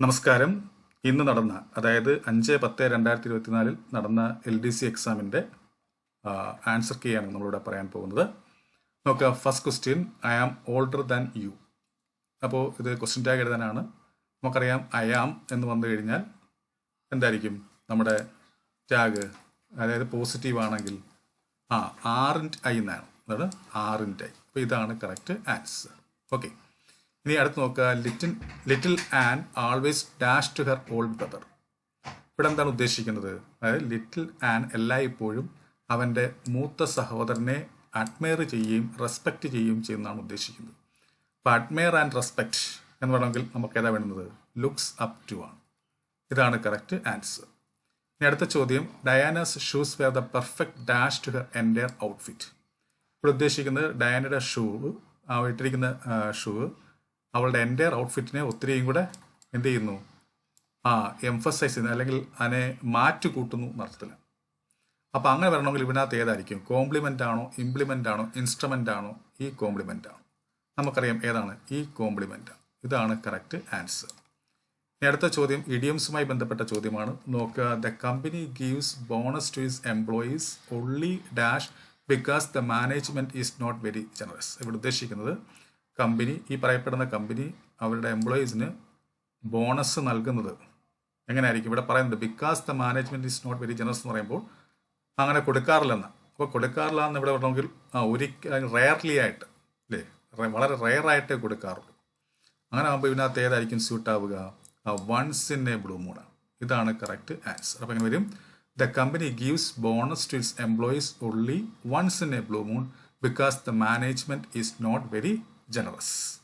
നമസ്കാരം. ഇന്ന് നടന്ന അതായത് അഞ്ച് പത്ത് രണ്ടായിരത്തി ഇരുപത്തിനാലിൽ നടന്ന എൽ ഡി സി എക്സാമിന്റെ ആൻസർ കീയാണ് നമ്മളിവിടെ പറയാൻ പോകുന്നത്. നോക്കുക first question I am older than you. അപ്പോൾ ഇത് ക്വസ്റ്റ്യൻ ടാഗ് എഴുതാനാണ്. നമുക്കറിയാം ഐ ആം എന്ന് വന്നു കഴിഞ്ഞാൽ എന്തായിരിക്കും നമ്മുടെ ടാഗ്? അതായത് പോസിറ്റീവ് ആണെങ്കിൽ ആ ആറിന്റെ ഐ എന്നാണ്. അതാണ് ആറിന്റെ ഐ അപ്പോൾ ഇതാണ് കറക്റ്റ് ആൻസർ. ഓക്കെ. ഇനി അടുത്ത് നോക്കുക little little and always dash to her old brother. ഇവിടെ എന്താണ് ഉദ്ദേശിക്കുന്നത്? അതായത് ലിറ്റിൽ ആൻ എല്ലായ്പ്പോഴും അവന്റെ മൂത്ത സഹോദരനെ അഡ്മയർ ചെയ്യുകയും റെസ്പെക്റ്റ് ചെയ്യുകയും ചെയ്യുന്നതാണ് ഉദ്ദേശിക്കുന്നത്. അപ്പോൾ അഡ്മയർ ആൻഡ് റെസ്പെക്റ്റ് എന്ന് പറയണമെങ്കിൽ നമുക്ക് ഏതാ വേണ്ടുന്നത് ലുക്സ് അപ് ടു ആണ്. ഇതാണ് കറക്റ്റ് ആൻസർ. ഇനി അടുത്ത ചോദ്യം Diana's shoes were the perfect dash to her entire outfit. ഇവിടെ ഉദ്ദേശിക്കുന്നത് ഡയാനയുടെ ഷൂ ആ ഇട്ടിരിക്കുന്ന ഷൂ അവളുടെ എന്റെ ഔട്ട്ഫിറ്റിനെ ഒത്തിരിയും കൂടെ എന്ത് ചെയ്യുന്നു? ആ എംഫസൈസ് ചെയ്യുന്നു. അല്ലെങ്കിൽ അതിനെ മാറ്റി കൂട്ടുന്നു എന്നർത്ഥത്തില്ല അപ്പോൾ അങ്ങനെ വരണമെങ്കിൽ ഇതിനകത്ത് ഏതായിരിക്കും? കോംപ്ലിമെന്റ് ആണോ? ഇംപ്ലിമെന്റ് ആണോ? ഇൻസ്ട്രുമെന്റ് ആണോ? ഈ കോംപ്ലിമെന്റ് ആണോ. നമുക്കറിയാം ഏതാണ്? ഈ കോംപ്ലിമെന്റ് ഇതാണ് കറക്റ്റ് ആൻസർ അടുത്ത ചോദ്യം ഇഡിയംസുമായി ബന്ധപ്പെട്ട ചോദ്യമാണ്. നോക്കുക the company gives bonus to his employees only dash because the management is not very generous ഇവിടെ ഉദ്ദേശിക്കുന്നത് കമ്പനി ഈ പറയപ്പെടുന്ന കമ്പനി അവരുടെ എംപ്ലോയീസിന് ബോണസ് നൽകുന്നത്. എങ്ങനെയായിരിക്കും? ഇവിടെ പറയുന്നത് because the management is not very generous എന്ന് പറയുമ്പോൾ അങ്ങനെ കൊടുക്കാറില്ലെന്ന്. അപ്പോൾ കൊടുക്കാറില്ല എന്ന് ഇവിടെ പറഞ്ഞെങ്കിൽ ആ ഒരിക്കൽ റെയർലി ആയിട്ട് അല്ലേ? വളരെ റെയറായിട്ടേ കൊടുക്കാറുള്ളൂ. അങ്ങനെ ആകുമ്പോൾ ഇതിനകത്ത് ഏതായിരിക്കും സ്യൂട്ട് ആവുക? Once in a blue moon ഇതാണ് കറക്റ്റ് ആൻസർ അപ്പോൾ എങ്ങനെ വരും? The company gives bonus to its employees only once in a blue moon because the management is not very generous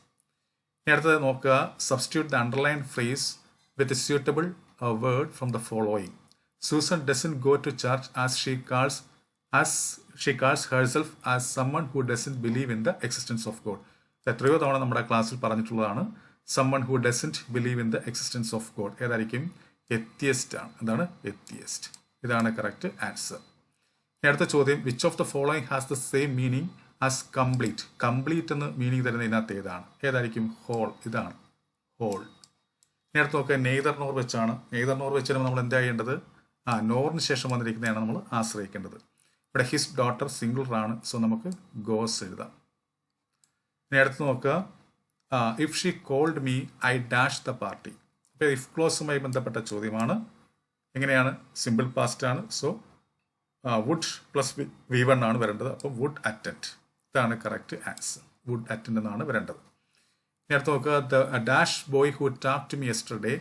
ഇനി അടുത്തത് നോക്കുക. Substitute the underline phrase with suitable word from the following Susan doesn't go to church as she calls as she calls herself as someone who doesn't believe in the existence of God എത്രയോ തവണ നമ്മുടെ ക്ലാസ്സിൽ പറഞ്ഞിട്ടുള്ളതാണ്. Someone who doesn't believe in the existence of God ഏതായിരിക്കും? Atheist ആണ്. എന്താണ്? Atheist ഇതാണ് correct answer അടുത്ത ചോദ്യം. Which of the following has the same meaning as complete complete എന്ന് മീനിങ് തരുന്ന ഇതിനകത്ത് ഏതാണ്? ഏതായിരിക്കും? ഹോൾ ഇതാണ്. ഹോൾ ഇനി അടുത്ത് നോക്കുക നെയ്തർ നോർ വെച്ചാണ്. നെയ്തർ നോർ വെച്ച് നമ്മൾ എന്താ ചെയ്യേണ്ടത്? ആ നോറിന് ശേഷം വന്നിരിക്കുന്നതാണ് നമ്മൾ ആശ്രയിക്കേണ്ടത്. ഇവിടെ ഹിസ് ഡോട്ടർ സിംഗിൾ ആണ് സോ നമുക്ക് ഗോസ് എഴുതാം. ഇനി അടുത്ത് നോക്കുക if she called me I dash the party അപ്പോൾ ഇഫ് ക്ലോസുമായി ബന്ധപ്പെട്ട ചോദ്യമാണ്. എങ്ങനെയാണ്? സിമ്പിൾ പാസ്റ്റ് ആണ്. So would plus V one ആണ് വരേണ്ടത്. അപ്പോൾ വുഡ് അറ്റൻഡ് ഇതാണ് കറക്റ്റ് ആൻസർ വുഡ് അറ്റൻഡ് എന്നാണ് വരേണ്ടത്. നേരത്തെ നോക്കുക the dash boy who talk to me yesterday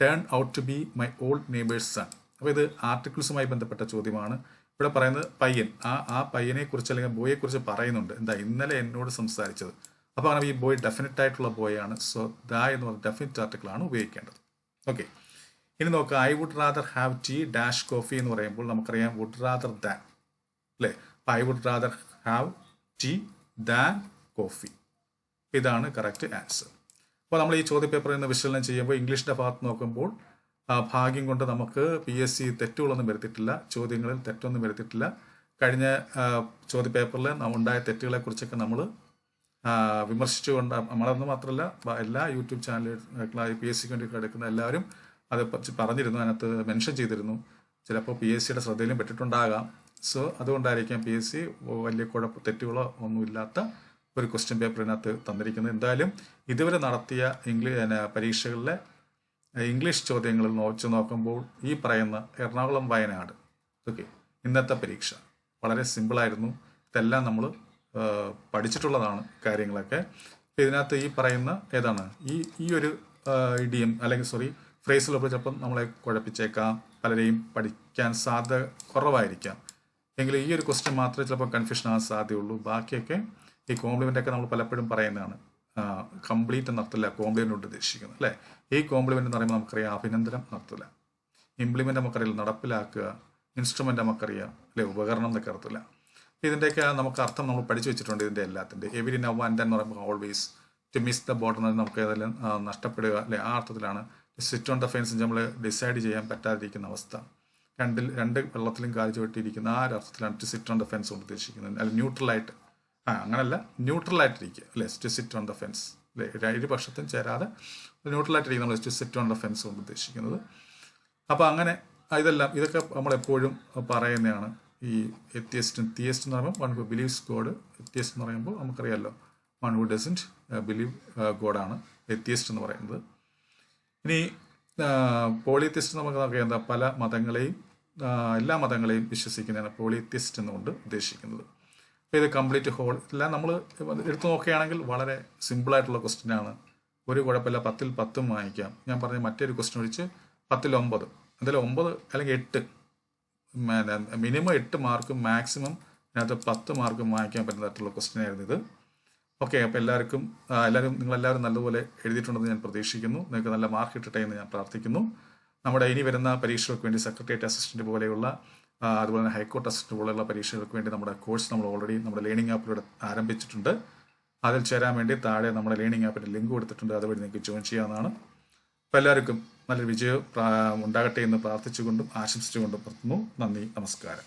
turn out to be my old neighbour's son അപ്പോൾ ഇത് ആർട്ടിക്കിൾസുമായി ബന്ധപ്പെട്ട ചോദ്യമാണ്. ഇവിടെ പറയുന്നത് പയ്യൻ. ആ ആ പയ്യനെ കുറിച്ച് അല്ലെങ്കിൽ ബോയെ കുറിച്ച് പറയുന്നുണ്ട്. എന്താ ഇന്നലെ എന്നോട് സംസാരിച്ചത്. അപ്പോൾ അങ്ങനെ ഈ ബോയ് ഡെഫിനറ്റ് ആയിട്ടുള്ള ബോയാണ് സോ ദ എന്ന് പറഞ്ഞ ഡെഫിനറ്റ് ആർട്ടിക്കിൾ ആണ് ഉപയോഗിക്കേണ്ടത്. ഓക്കെ ഇനി നോക്കുക I would rather have tea dash coffee എന്ന് പറയുമ്പോൾ നമുക്കറിയാം വുഡ് റാദർ ദാൻ അല്ലേ? അപ്പോൾ I would rather have tea than coffee ഇതാണ് കറക്റ്റ് ആൻസർ അപ്പോൾ നമ്മൾ ഈ ചോദ്യ പേപ്പറിൽ നിന്ന് വിശകലനം ചെയ്യുമ്പോൾ ഇംഗ്ലീഷിന്റെ ഭാഗത്ത് നോക്കുമ്പോൾ ഭാഗ്യം കൊണ്ട് നമുക്ക് പി എസ് സി തെറ്റുകളൊന്നും വരുത്തിയിട്ടില്ല ചോദ്യങ്ങളിൽ തെറ്റൊന്നും വരുത്തിയിട്ടില്ല. കഴിഞ്ഞ ചോദ്യപേപ്പറിൽ ഉണ്ടായ തെറ്റുകളെക്കുറിച്ചൊക്കെ നമ്മൾ വിമർശിച്ചുകൊണ്ട് നമ്മളെന്ന് മാത്രമല്ല എല്ലാ യൂട്യൂബ് ചാനലുകളായി പി എസ് സിക്ക് വേണ്ടി എടുക്കുന്ന എല്ലാവരും അത് പറഞ്ഞിരുന്നു അതിനകത്ത് മെൻഷൻ ചെയ്തിരുന്നു. ചിലപ്പോൾ പി എസ് സിയുടെ ശ്രദ്ധയിലും പെട്ടിട്ടുണ്ടാകാം. സോ അതുകൊണ്ടായിരിക്കാം പി എസ് സി വലിയ കുഴപ്പ തെറ്റുകളോ ഒന്നുമില്ലാത്ത ഒരു ക്വസ്റ്റ്യൻ പേപ്പറിനകത്ത് തന്നിരിക്കുന്നത്. എന്തായാലും ഇതുവരെ നടത്തിയ ഇംഗ്ലീഷ് പരീക്ഷകളിലെ ഇംഗ്ലീഷ് ചോദ്യങ്ങളിൽ നോച്ച് നോക്കുമ്പോൾ ഈ പറയുന്ന എറണാകുളം വയനാട്. ഓക്കെ. ഇന്നത്തെ പരീക്ഷ. വളരെ സിമ്പിളായിരുന്നു. ഇതെല്ലാം നമ്മൾ പഠിച്ചിട്ടുള്ളതാണ് കാര്യങ്ങളൊക്കെ. ഇതിനകത്ത് ഈ പറയുന്ന ഏതാണ്? ഈ ഈ ഒരു ഇഡിയം അല്ലെങ്കിൽ സോറി ഫ്രേസിലൊക്കെ ചിലപ്പം നമ്മളെ കുഴപ്പിച്ചേക്കാം. പലരെയും പഠിക്കാൻ സാധ്യത കുറവായിരിക്കാം. എങ്കിൽ ഈ ഒരു ക്വസ്റ്റ്യൻ മാത്രമേ ചിലപ്പോൾ കൺഫ്യൂഷൻ ആകാൻ സാധ്യതയുള്ളൂ. ബാക്കിയൊക്കെ ഈ കോംപ്ലിമെന്റ് ഒക്കെ നമ്മൾ പലപ്പോഴും പറയുന്നതാണ്. കംപ്ലീറ്റ് നടത്തില്ല കോംപ്ലിമെന്റ് കൊണ്ട് ഉദ്ദേശിക്കുന്നത് അല്ലേ? ഈ കോംപ്ലിമെന്റ് എന്ന് പറയുമ്പോൾ നമുക്കറിയാം അഭിനന്ദനം നടത്തില്ല ഇംപ്ലിമെന്റ് നമുക്കറിയില്ല നടപ്പിലാക്കുക ഇൻസ്ട്രുമെന്റ് നമുക്കറിയാം അല്ലെ? ഉപകരണം എന്നൊക്കെ അർത്ഥമില്ല. ഇതിന്റെയൊക്കെ നമുക്ക് അർത്ഥം നമ്മൾ പഠിച്ചു വെച്ചിട്ടുണ്ട് ഇതിന്റെ എല്ലാത്തിന്റെ എവരി നവ് ആൻഡ് എന്ന് പറയുമ്പോൾ always to miss the bottom എന്ന് നമുക്ക് ഏതെല്ലാം നഷ്ടപ്പെടുക അല്ലെ? ആ അർത്ഥത്തിലാണ്. സിറ്റ് ഓൺ ദ ഫെൻസ് നമ്മൾ ഡിസൈഡ് ചെയ്യാൻ പറ്റാതിരിക്കുന്ന അവസ്ഥ. രണ്ടിൽ രണ്ട് വെള്ളത്തിലും കാൽ ചുവട്ടിയിരിക്കുന്ന ആ ഒരു അർത്ഥത്തിലാണ് to sit on the fence കൊണ്ട് ഉദ്ദേശിക്കുന്നത്. അല്ല ന്യൂട്രലായിട്ട് ആ അങ്ങനല്ല. ന്യൂട്രലായിട്ടിരിക്കുക അല്ലേ? To sit on the fence അല്ലേ? ര- ഇരുപക്ഷത്തും ചേരാതെ ന്യൂട്രലായിട്ടിരിക്കുന്ന നമ്മൾ to sit on the fence കൊണ്ട് ഉദ്ദേശിക്കുന്നത്. അപ്പോൾ അങ്ങനെ ഇതെല്ലാം ഇതൊക്കെ നമ്മളെപ്പോഴും പറയുന്നതാണ്. ഈ എത്തിയസ്റ്റ് തിയസ്റ്റ് എന്ന് പറയുമ്പോൾ one who believes God atheist എന്ന് പറയുമ്പോൾ നമുക്കറിയാമല്ലോ വൺ ഹു ഡസന്റ് ബിലീവ് ഗോഡാണ് എത്തിയസ്റ്റ് എന്ന് പറയുന്നത്. ഇനി പോളിയത്തിസ്റ്റ് നമുക്ക് നോക്കാം എന്താ? പല മതങ്ങളെയും എല്ലാ മതങ്ങളെയും വിശ്വസിക്കുന്നതാണ് പോളിത്തിസ്റ്റ് എന്നുകൊണ്ട് ഉദ്ദേശിക്കുന്നത്. ഇത് കംപ്ലീറ്റ് ഹോൾ എല്ലാം നമ്മൾ എടുത്തു നോക്കുകയാണെങ്കിൽ വളരെ സിമ്പിളായിട്ടുള്ള ക്വസ്റ്റ്യൻ ആണ്. ഒരു കുഴപ്പമില്ല പത്തിൽ പത്തും വാങ്ങിക്കാം ഞാൻ പറഞ്ഞ മറ്റൊരു ക്വസ്റ്റ്യൻ ഒഴിച്ച് പത്തിൽ ഒമ്പത്. എന്തായാലും ഒമ്പത് അല്ലെങ്കിൽ എട്ട്. മിനിമം എട്ട് മാർക്കും മാക്സിമം അതിനകത്ത് പത്ത് മാർക്കും വാങ്ങിക്കാൻ പറ്റുന്ന തരത്തിലുള്ള ക്വസ്റ്റ്യൻ ആയിരുന്നു ഇത്. ഓക്കെ അപ്പോൾ എല്ലാവർക്കും എല്ലാവരും നിങ്ങളെല്ലാവരും നല്ലപോലെ എഴുതിയിട്ടുണ്ടെന്ന് ഞാൻ പ്രതീക്ഷിക്കുന്നു. നിങ്ങൾക്ക് നല്ല മാർക്ക് കിട്ടട്ടെ എന്ന് ഞാൻ പ്രാർത്ഥിക്കുന്നു. നമ്മുടെ ഇനി വരുന്ന പരീക്ഷകൾക്ക് വേണ്ടി സെക്രട്ടേറിയറ്റ് അസിസ്റ്റന്റ് പോലെയുള്ള അതുപോലെ തന്നെ ഹൈക്കോർട്ട് അസിസ്റ്റന്റ് പോലെയുള്ള പരീക്ഷകൾക്ക് വേണ്ടി നമ്മുടെ കോഴ്സ് നമ്മൾ ഓൾറെഡി നമ്മുടെ ലേണിംഗ് ആപ്പിലൂടെ ആരംഭിച്ചിട്ടുണ്ട്. അതിൽ ചേരാൻ വേണ്ടി താഴെ നമ്മുടെ ലേണിംഗ് ആപ്പിന്റെ ലിങ്ക് കൊടുത്തിട്ടുണ്ട്. അതുവഴി നിങ്ങൾക്ക് ജോയിൻ ചെയ്യാവുന്നതാണ്. അപ്പോൾ എല്ലാവർക്കും നല്ലൊരു വിജയം ഉണ്ടാകട്ടെ എന്ന് പ്രാർത്ഥിച്ചുകൊണ്ടും ആശംസിച്ചുകൊണ്ടും നിർത്തുന്നു. നന്ദി നമസ്കാരം.